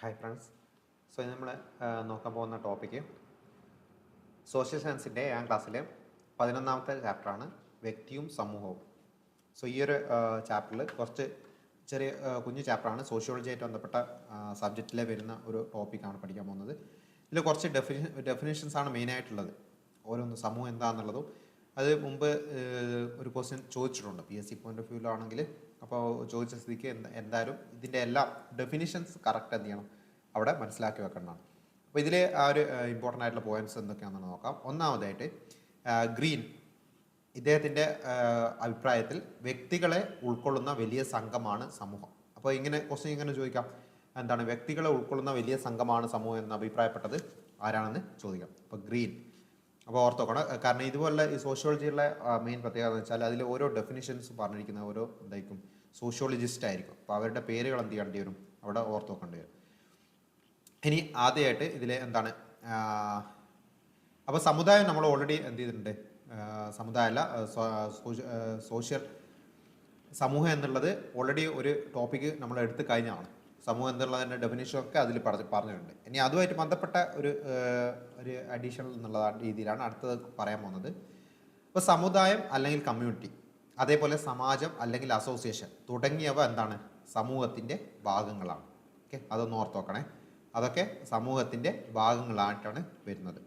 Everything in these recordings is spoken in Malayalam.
ഹായ് ഫ്രണ്ട്സ് സോ ഇനി നമ്മൾ നോക്കാൻ പോകുന്ന ടോപ്പിക്ക് സോഷ്യൽ സയൻസിന്റെ ഏഴാം ക്ലാസ്സിലെ പതിനൊന്നാമത്തെ ചാപ്റ്ററാണ് വ്യക്തിയും സമൂഹവും. സോ ഈ ഒരു ചാപ്റ്ററിൽ കുറച്ച് ചെറിയ കുഞ്ഞു ചാപ്റ്ററാണ് സോഷ്യോളജിയായിട്ട് ബന്ധപ്പെട്ട സബ്ജക്റ്റിലെ വരുന്ന ഒരു ടോപ്പിക്കാണ് പഠിക്കാൻ പോകുന്നത്. ഇതിൽ കുറച്ച് ഡെഫിനി ഡെഫിനേഷൻസാണ് മെയിനായിട്ടുള്ളത് ഓരോന്ന് സമൂഹം എന്താണെന്നുള്ളതും അത് മുമ്പ് ഒരു ക്വസ്റ്റ്യൻ ചോദിച്ചിട്ടുണ്ട്. P S C point of വ്യൂലാണെങ്കിൽ അപ്പോൾ ചോദിച്ച സ്ഥിതിക്ക് എന്താ എന്തായാലും ഇതിന്റെ എല്ലാ ഡെഫിനിഷൻസ് കറക്റ്റ് എന്ത് ചെയ്യണം അവിടെ മനസ്സിലാക്കി വെക്കേണ്ടതാണ് അപ്പോൾ ഇതിൽ ആ ഒരു ഇമ്പോർട്ടന്റ് ആയിട്ടുള്ള പോയിന്റ്സ് എന്തൊക്കെയാണെന്ന് നോക്കാം. ഒന്നാമതായിട്ട് ഗ്രീൻ ഇദ്ദേഹത്തിന്റെ അഭിപ്രായത്തിൽ വ്യക്തികളെ ഉൾക്കൊള്ളുന്ന വലിയ സംഘമാണ് സമൂഹം. അപ്പോൾ ഇങ്ങനെ ക്വസ്റ്റ്യൻ ഇങ്ങനെ ചോദിക്കാം. എന്താണ് വ്യക്തികളെ ഉൾക്കൊള്ളുന്ന വലിയ സംഘമാണ് സമൂഹം എന്ന് അഭിപ്രായപ്പെട്ടത്? ആരാണെന്ന് ചോദിക്കാം. അപ്പോൾ ഗ്രീൻ അപ്പോൾ ഓർത്തോക്കണം. കാരണം ഇതുപോലെ ഈ സോഷ്യോളജിയുള്ള മെയിൻ പ്രത്യേകത എന്ന് വെച്ചാൽ അതിൽ ഓരോ ഡെഫിനിഷൻസ് പറഞ്ഞിരിക്കുന്ന ഓരോ എന്തായിരിക്കും? സോഷ്യോളജിസ്റ്റ് ആയിരിക്കും. അപ്പോൾ അവരുടെ പേരുകൾ എന്ത് ചെയ്യേണ്ടി വരും? അവിടെ ഓർത്തോക്കേണ്ടി വരും. ഇനി ആദ്യമായിട്ട് ഇതിൽ എന്താണ്? അപ്പോൾ സമുദായം നമ്മൾ ഓൾറെഡി എന്ത് ചെയ്തിട്ടുണ്ട്? സമുദായമല്ല സോഷ്യൽ സമൂഹം എന്നുള്ളത് ഓൾറെഡി ഒരു ടോപ്പിക്ക് നമ്മൾ എടുത്തു കഴിഞ്ഞാണ് സമൂഹം എന്നുള്ളതിന്റെ ഡെഫിനേഷൻ ഒക്കെ അതിൽ പറഞ്ഞ് പറഞ്ഞിട്ടുണ്ട്. ഇനി അതുമായിട്ട് ബന്ധപ്പെട്ട ഒരു ഒരു അഡീഷണൽ എന്നുള്ള രീതിയിലാണ് അടുത്തത് പറയാൻ പോകുന്നത്. ഇപ്പോൾ സമുദായം അല്ലെങ്കിൽ കമ്മ്യൂണിറ്റി അതേപോലെ സമാജം അല്ലെങ്കിൽ അസോസിയേഷൻ തുടങ്ങിയവ എന്താണ്? സമൂഹത്തിന്റെ ഭാഗങ്ങളാണ്. ഓക്കെ അതൊന്ന് ഓർത്ത് നോക്കണേ. അതൊക്കെ സമൂഹത്തിന്റെ ഭാഗങ്ങളായിട്ടാണ് വരുന്നത്.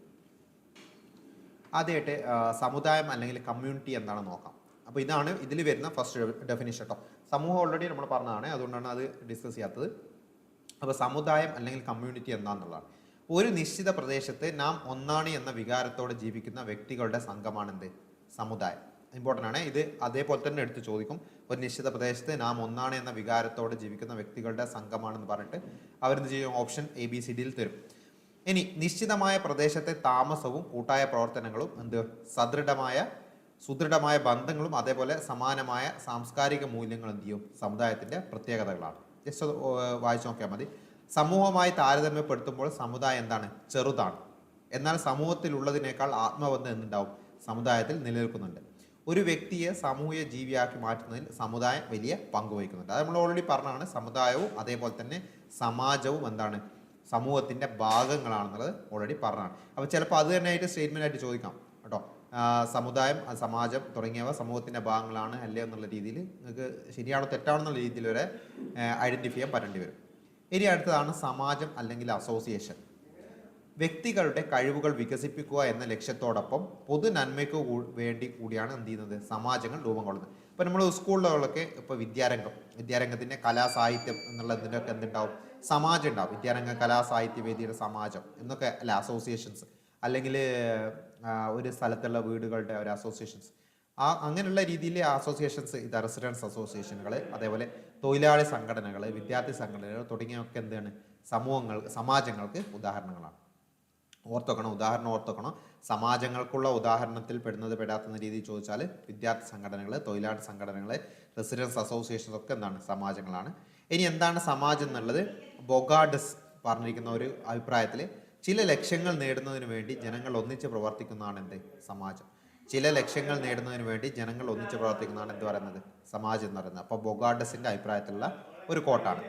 ആദ്യമായിട്ട് സമുദായം അല്ലെങ്കിൽ കമ്മ്യൂണിറ്റി എന്താണ് നോക്കാം. അപ്പോൾ ഇതാണ് ഇതിൽ വരുന്ന ഫസ്റ്റ് ഡെഫിനിഷൻ കേട്ടോ സമൂഹം ഓൾറെഡി നമ്മൾ പറഞ്ഞതാണ് അതുകൊണ്ടാണ് അത് ഡിസ്കസ് ചെയ്യാത്തത്. അപ്പോൾ സമുദായം അല്ലെങ്കിൽ കമ്മ്യൂണിറ്റി എന്താണെന്നുള്ളതാണ് ഒരു നിശ്ചിത പ്രദേശത്ത് നാം ഒന്നാണ് എന്ന വികാരത്തോടെ ജീവിക്കുന്ന വ്യക്തികളുടെ സംഘമാണ് എന്ത് സമുദായം. ഇമ്പോർട്ടന്റ് ആണ്. ഇത് അതേപോലെ തന്നെ എടുത്ത് ചോദിക്കും. ഒരു നിശ്ചിത പ്രദേശത്ത് നാം ഒന്നാണ് എന്ന വികാരത്തോടെ ജീവിക്കുന്ന വ്യക്തികളുടെ സംഘമാണെന്ന് പറഞ്ഞിട്ട് അവരെന്ത് ചെയ്യും? ഓപ്ഷൻ എ ബി സി ഡിയിൽ തരും. ഇനി നിശ്ചിതമായ പ്രദേശത്തെ താമസവും കൂട്ടായ പ്രവർത്തനങ്ങളും എന്ത്? സദൃഢമായ സുദൃഢമായ ബന്ധങ്ങളും അതേപോലെ സമാനമായ സാംസ്കാരിക മൂല്യങ്ങളും എന്ത് ചെയ്യും? സമുദായത്തിന്റെ പ്രത്യേകതകളാണ്. ജസ്റ്റ് വായിച്ചു നോക്കിയാൽ മതി. സമൂഹമായി താരതമ്യപ്പെടുത്തുമ്പോൾ സമുദായം എന്താണ്? ചെറുതാണ്. എന്നാൽ സമൂഹത്തിലുള്ളതിനേക്കാൾ ആത്മബന്ധം എന്തുണ്ടാവും? സമുദായത്തിൽ നിലനിൽക്കുന്നുണ്ട്. ഒരു വ്യക്തിയെ സാമൂഹിക ജീവിയാക്കി മാറ്റുന്നതിൽ സമുദായം വലിയ പങ്കുവഹിക്കുന്നുണ്ട് അത് നമ്മൾ ഓൾറെഡി പറഞ്ഞതാണ്. സമുദായവും അതേപോലെ തന്നെ സമാജവും എന്താണ്? സമൂഹത്തിന്റെ ഭാഗങ്ങളാണെന്നുള്ളത് ഓൾറെഡി പറഞ്ഞതാണ്. അപ്പോൾ ചിലപ്പോൾ അത് തന്നെ ആയിട്ട് സ്റ്റേറ്റ്മെന്റ് ആയിട്ട് ചോദിക്കാം. കേട്ടോ? സമുദായം സമാജം തുടങ്ങിയവ സമൂഹത്തിന്റെ ഭാഗങ്ങളാണ് അല്ലേ എന്നുള്ള രീതിയിൽ നിങ്ങൾക്ക് ശരിയാണോ തെറ്റാണോ എന്നുള്ള രീതിയിൽ വരെ ഐഡന്റിഫൈ ചെയ്യാൻ പറ്റേണ്ടി വരും. ഇനി അടുത്തതാണ് സമാജം അല്ലെങ്കിൽ അസോസിയേഷൻ വ്യക്തികളുടെ കഴിവുകൾ വികസിപ്പിക്കുക എന്ന ലക്ഷ്യത്തോടൊപ്പം പൊതു നന്മയ്ക്ക് വേണ്ടി കൂടിയാണ് എന്ത് ചെയ്യുന്നത്? സമാജങ്ങൾ രൂപം കൊള്ളുന്നത്. ഇപ്പം നമ്മൾ സ്കൂളുകളൊക്കെ ഇപ്പോൾ വിദ്യാരംഗം വിദ്യാരംഗത്തിന്റെ കലാസാഹിത്യം എന്നുള്ള എന്തിനൊക്കെ എന്തുണ്ടാവും? സമാജം ഉണ്ടാവും. വിദ്യാരംഗ കലാസാഹിത്യ വേദിയുടെ സമാജം എന്നൊക്കെ അല്ല അസോസിയേഷൻസ് അല്ലെങ്കിൽ ഒരു സ്ഥലത്തുള്ള വീടുകളുടെ ഒരു അസോസിയേഷൻസ് ആ അങ്ങനെയുള്ള രീതിയിലെ അസോസിയേഷൻസ് ഇത് റെസിഡൻസ് അസോസിയേഷനുകൾ അതേപോലെ തൊഴിലാളി സംഘടനകൾ വിദ്യാർത്ഥി സംഘടനകൾ തുടങ്ങിയൊക്കെ എന്താണ്? സമൂഹങ്ങൾ സമാജങ്ങൾക്ക് ഉദാഹരണങ്ങളാണ്. ഓർത്തോക്കണം? ഉദാഹരണം ഓർത്തോക്കണം? സമാജങ്ങൾക്കുള്ള ഉദാഹരണത്തിൽ പെടുന്നത് പെടാത്ത രീതിയിൽ ചോദിച്ചാൽ വിദ്യാർത്ഥി സംഘടനകൾ തൊഴിലാളി സംഘടനകൾ റെസിഡൻസ് അസോസിയേഷൻസ് ഒക്കെ എന്താണ്? സമാജങ്ങളാണ്. ഇനി എന്താണ് സമാജം എന്നുള്ളത്? ബൊഗാഡസ് പറഞ്ഞിരിക്കുന്ന ഒരു അഭിപ്രായത്തിൽ ചില ലക്ഷ്യങ്ങൾ നേടുന്നതിന് വേണ്ടി ജനങ്ങൾ ഒന്നിച്ച് പ്രവർത്തിക്കുന്നതാണ് എന്ത് സമാജം. ചില ലക്ഷ്യങ്ങൾ നേടുന്നതിന് വേണ്ടി ജനങ്ങൾ ഒന്നിച്ച് പ്രവർത്തിക്കുന്നതാണ് എന്ത് പറയുന്നത്? സമാജം എന്ന് പറയുന്നത്. അപ്പോൾ ബൊഗാഡസിന്റെ അഭിപ്രായത്തിലുള്ള ഒരു കോട്ടാണ്.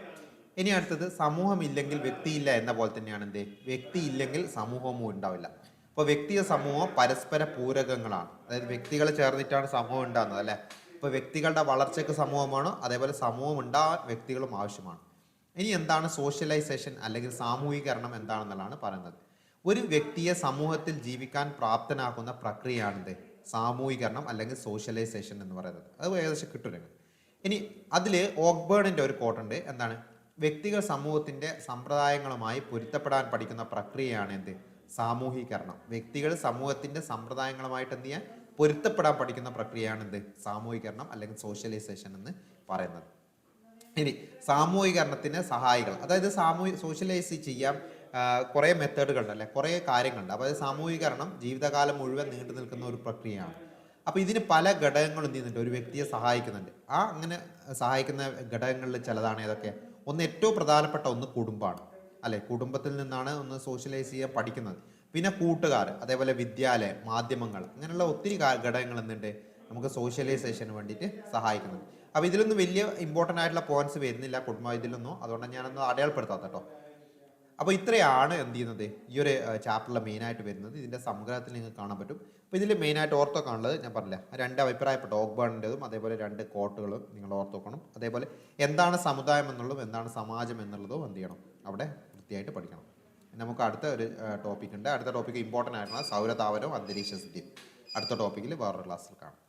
ഇനി അടുത്തത് സമൂഹമില്ലെങ്കിൽ വ്യക്തിയില്ല എന്ന പോലെ തന്നെയാണ് എന്ത്? വ്യക്തിയില്ലെങ്കിൽ സമൂഹവും ഉണ്ടാവില്ല. അപ്പോൾ വ്യക്തിയ സമൂഹം പരസ്പര പൂരകങ്ങളാണ്. അതായത് വ്യക്തികൾ ചേർന്നിട്ടാണ് സമൂഹം ഉണ്ടാകുന്നത് അല്ലേ? അപ്പോൾ വ്യക്തികളുടെ വളർച്ചയ്ക്ക് സമൂഹമാണ്? അതേപോലെ സമൂഹം ഉണ്ടാകാൻ വ്യക്തികളും ആവശ്യമാണ്. ഇനി എന്താണ് സോഷ്യലൈസേഷൻ അല്ലെങ്കിൽ സാമൂഹികരണം എന്താണെന്നുള്ളതാണ് പറയുന്നത്. ഒരു വ്യക്തിയെ സമൂഹത്തിൽ ജീവിക്കാൻ പ്രാപ്തനാക്കുന്ന പ്രക്രിയയാണിത്. സാമൂഹികരണം അല്ലെങ്കിൽ സോഷ്യലൈസേഷൻ എന്ന് പറയുന്നത്. അത് ഏകദേശം കിട്ടൂല ഇനി അതിൽ ഓക്ബേണിന്റെ ഒരു കോട്ടുണ്ട് എന്താണ്? വ്യക്തികൾ സമൂഹത്തിന്റെ സമ്പ്രദായങ്ങളുമായി പൊരുത്തപ്പെടാൻ പഠിക്കുന്ന പ്രക്രിയയാണ് എന്ത്? സാമൂഹീകരണം. വ്യക്തികൾ സമൂഹത്തിന്റെ സമ്പ്രദായങ്ങളുമായിട്ട് എന്ത് ചെയ്യാൻ? പൊരുത്തപ്പെടാൻ പഠിക്കുന്ന പ്രക്രിയയാണ് എന്ത്? സാമൂഹീകരണം അല്ലെങ്കിൽ സോഷ്യലൈസേഷൻ എന്ന് പറയുന്നത്. ഇനി സാമൂഹികരണത്തിന് സഹായികൾ അതായത് സാമൂഹ്യ സോഷ്യലൈസ് ചെയ്യാൻ കുറേ മെത്തേഡുകളുണ്ട് അല്ലെ? കുറേ കാര്യങ്ങളുണ്ട്. അപ്പോൾ അത് സാമൂഹികരണം ജീവിതകാലം മുഴുവൻ നീണ്ടു നിൽക്കുന്ന ഒരു പ്രക്രിയയാണ്. അപ്പോൾ ഇതിന് പല ഘടകങ്ങളും ചെയ്യുന്നുണ്ട്? ഒരു വ്യക്തിയെ സഹായിക്കുന്നുണ്ട്. ആ അങ്ങനെ സഹായിക്കുന്ന ഘടകങ്ങളിൽ ചിലതാണ് ഏതൊക്കെ? ഒന്ന് ഏറ്റവും പ്രധാനപ്പെട്ട ഒന്ന് കുടുംബമാണ്. അല്ലെ? കുടുംബത്തിൽ നിന്നാണ് ഒന്ന് സോഷ്യലൈസ് ചെയ്യാൻ പഠിക്കുന്നത്. പിന്നെ കൂട്ടുകാർ അതേപോലെ വിദ്യാലയം മാധ്യമങ്ങൾ അങ്ങനെയുള്ള ഒത്തിരി ഘടകങ്ങൾ എന്തുണ്ട്? നമുക്ക് സോഷ്യലൈസേഷന് വേണ്ടിയിട്ട് സഹായിക്കുന്നുണ്ട് അപ്പോൾ ഇതിലൊന്നും വലിയ ഇമ്പോർട്ടന്റ് ആയിട്ടുള്ള പോയിന്റ്സ് വരുന്നില്ല കുടുംബ ഇതിലൊന്നും. അതുകൊണ്ട് ഞാനൊന്ന് അടയാളപ്പെടുത്താത്ത കേട്ടോ. അപ്പോൾ ഇത്രയാണ് എന്ത് ചെയ്യുന്നത്? ഈ ഒരു ചാപ്റ്ററിൽ മെയിനായിട്ട് വരുന്നത്. ഇതിന്റെ സംഗ്രഹത്തിൽ നിങ്ങൾക്ക് കാണാൻ പറ്റും. അപ്പോൾ ഇതിൽ മെയിനായിട്ട് ഓർത്തോ കാണുന്നത് ഞാൻ പറഞ്ഞില്ല രണ്ട് അഭിപ്രായപ്പെട്ട ഓഗ്ബേണിന്റെതും അതേപോലെ രണ്ട് കോട്ടുകളും നിങ്ങൾ ഓർത്തോക്കണം അതേപോലെ എന്താണ് സമുദായം എന്നുള്ളതും എന്താണ് സമാജം എന്നുള്ളതും എന്ത് ചെയ്യണം? അവിടെ വൃത്തിയായിട്ട് പഠിക്കണം. നമുക്ക് അടുത്ത ഒരു ടോപ്പിക് ഉണ്ട്. അടുത്ത ടോപ്പിക് ഇമ്പോർട്ടന്റ് ആയിട്ടുള്ള സൗരതാപനവും അന്തരീക്ഷ സ്ഥിതിയും അടുത്ത ടോപ്പിക്കിൽ വേറൊരു ക്ലാസ്സിൽ കാണാം.